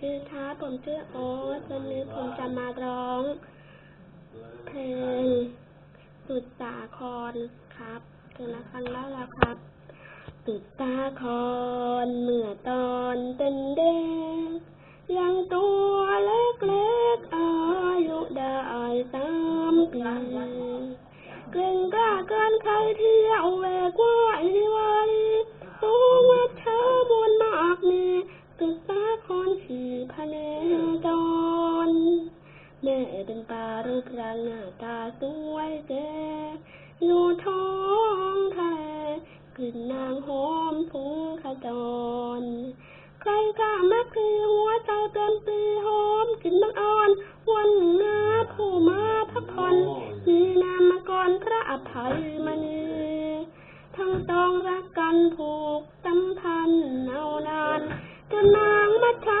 คือครับผมชื่อโอ๊ตวันนี้ผมจะมาร้อง เพลงสุดสาครครับเกิดมาฟังแล้วล้วครับ สุดสาครเมื่อตอนเป็นเด็กยังตัวเล็กๆอายุได้สามปีเกรงกล้าเกินใครเที่ยวแหวกว่ายวัน พะเนจร แม่เป็นปลารูปร่างหน้าตาสวยแก่อยู่ท้องทะเลกลิ่นนางหอมฟุ้งขจร ใครกล้ามักคือหัวใจเป็นปีหอมกลิ่นน้ำอ่อนวันหน้าผู้มาพักผ่อนมีนามกรพระอภัยมณีทั้งต้องรักกันผูกสัมพันธ์เอานานจนนางมัชช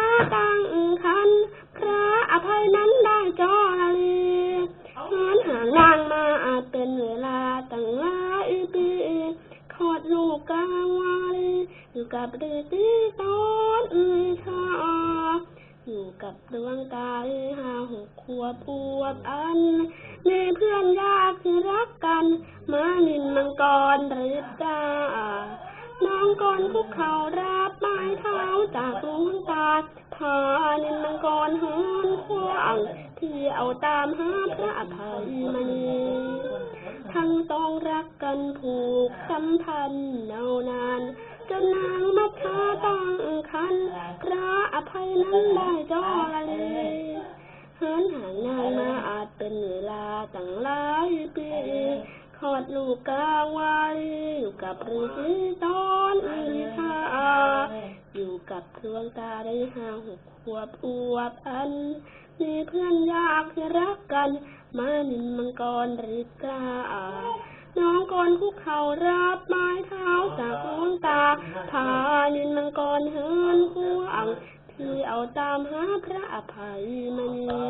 าตั้งคันพระอภัยนั้นได้จอลีงานห่างนางมาอาจเป็นเวลาตั้งหลายปีคลอดลูกกลางวาลีอยู่กับฤาษีตอนอือชาอยู่กับดวงตาห้าหกขวบอวบอันมีเพื่อนยากที่รักกัน มานินมังกรฤทธิ์ดา น้องก่อนคุกเข่ารับไม้เท้าจากดวงตาพานินมังกรหินขวางที่เอาตามหาพระอภัยมณีทั้งต้องรักกันผูกสัมพันธ์เนานานจนนางมัทธาตั้งคันพระอภัยนั้นได้จอลีเหินห่างนางมาอาจเป็นเวลาตั้งหลายปี อดลูกกลางวาลีอยู่กับฤาษีตอนอีชาอยู่กับดวงตาได้ห้าหกขวบอวบอัน มีเพื่อนยากที่รักกัน มานินมังกรฤทธิ์กาน้องกอนคุกเข่ารับไม้เท้าจากดวงตาพานินมังกรเหินขวางที่เอาตามหาพระอภัยมณี